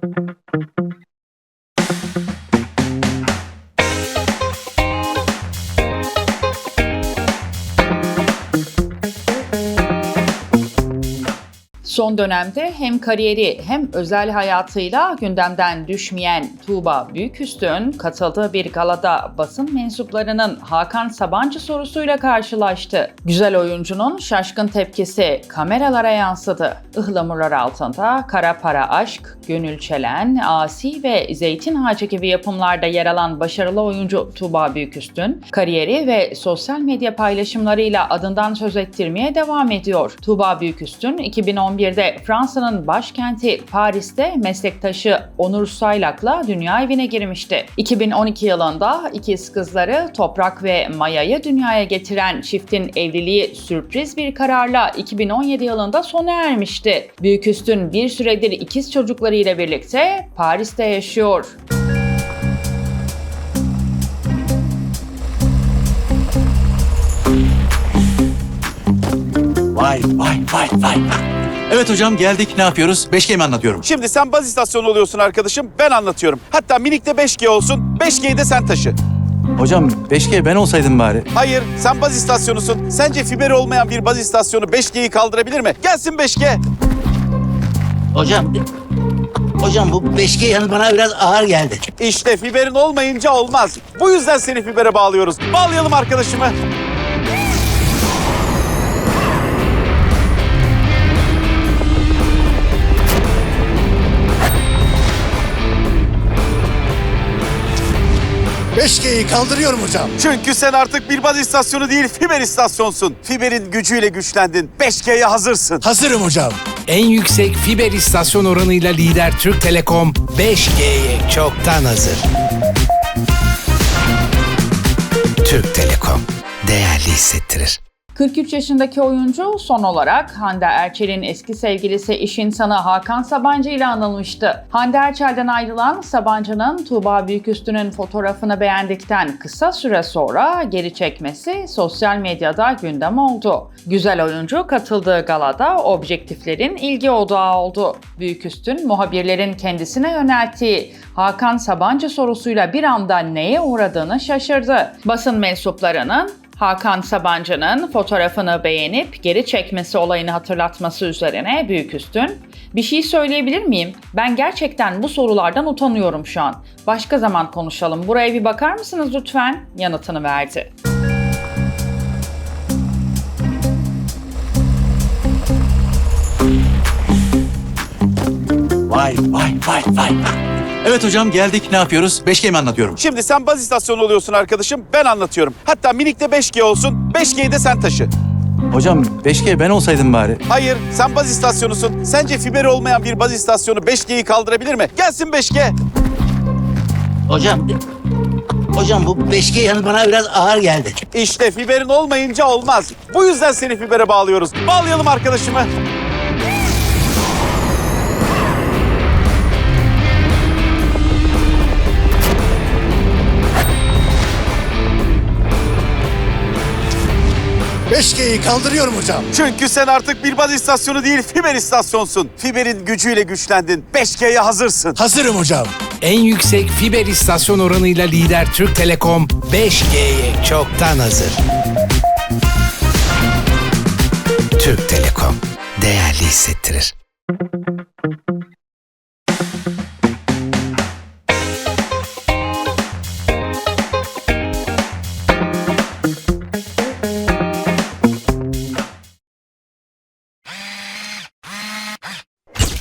thank you. Son dönemde hem kariyeri hem özel hayatıyla gündemden düşmeyen Tuğba Büyüküstün katıldığı bir galada basın mensuplarının Hakan Sabancı sorusuyla karşılaştı. Güzel oyuncunun şaşkın tepkisi kameralara yansıdı. Ihlamurlar altında Kara Para Aşk, Gönül Çelen, Asi ve Zeytin Ağacı gibi yapımlarda yer alan başarılı oyuncu Tuğba Büyüküstün, kariyeri ve sosyal medya paylaşımlarıyla adından söz ettirmeye devam ediyor. Tuğba Büyüküstün 2011'de Fransa'nın başkenti Paris'te meslektaşı Onur Saylak'la dünya evine girmişti. 2012 yılında ikiz kızları Toprak ve Maya'yı dünyaya getiren çiftin evliliği sürpriz bir kararla 2017 yılında sona ermişti. Büyüküstün bir süredir ikiz çocuklarıyla birlikte Paris'te yaşıyor. Vay vay vay vay. Evet hocam geldik ne yapıyoruz? 5G mi anlatıyorum? Şimdi sen baz istasyonu oluyorsun arkadaşım, ben anlatıyorum. Hatta minikte 5G olsun, 5G'yi de sen taşı. Hocam 5G ben olsaydım bari. Hayır, sen baz istasyonusun. Sence fiberi olmayan bir baz istasyonu 5G'yi kaldırabilir mi? Gelsin 5G. Hocam, hocam bu 5G yanı bana biraz ağır geldi. İşte fiberin olmayınca olmaz. Bu yüzden seni fibere bağlıyoruz. Bağlayalım arkadaşımı. Beşkeyi kaldırıyorum hocam. Çünkü sen artık bir baz istasyonu değil, fiber istasyonsun. Fiberin gücüyle güçlendin. 5G'ye hazırsın. Hazırım hocam. En yüksek fiber istasyon oranıyla lider Türk Telekom 5G'ye çoktan hazır. Türk Telekom değerli hissettirir. 43 yaşındaki oyuncu son olarak Hande Erçel'in eski sevgilisi iş insanı Hakan Sabancı ile anılmıştı. Hande Erçel'den ayrılan Sabancı'nın Tuğba Büyüküstü'nün fotoğrafını beğendikten kısa süre sonra geri çekmesi sosyal medyada gündem oldu. Güzel oyuncu katıldığı galada objektiflerin ilgi odağı oldu. Büyüküstün muhabirlerin kendisine yönelttiği Hakan Sabancı sorusuyla bir anda neye uğradığını şaşırdı. Basın mensuplarının Hakan Sabancı'nın fotoğrafını beğenip geri çekmesi olayını hatırlatması üzerine Büyüküstün, bir şey söyleyebilir miyim? Ben gerçekten bu sorulardan utanıyorum şu an. Başka zaman konuşalım. Buraya bir bakar mısınız lütfen? Yanıtını verdi. Vay vay vay vay. Evet hocam geldik ne yapıyoruz? 5G mi anlatıyorum? Şimdi sen baz istasyonu oluyorsun arkadaşım, ben anlatıyorum. Hatta minikte 5G olsun, 5G'yi de sen taşı. Hocam 5G ben olsaydım bari. Hayır, sen baz istasyonusun. Sence fiberi olmayan bir baz istasyonu 5G'yi kaldırabilir mi? Gelsin 5G. Hocam, hocam bu 5G yanı bana biraz ağır geldi. İşte fiberin olmayınca olmaz. Bu yüzden seni fibere bağlıyoruz. Bağlayalım arkadaşımı. Beşkeyi kaldırıyorum hocam. Çünkü sen artık bir baz istasyonu değil, fiber istasyonsun. Fiberin gücüyle güçlendin. 5G'ye hazırsın. Hazırım hocam. En yüksek fiber istasyon oranıyla lider Türk Telekom 5G'ye çoktan hazır. Türk Telekom değerli hissettirir.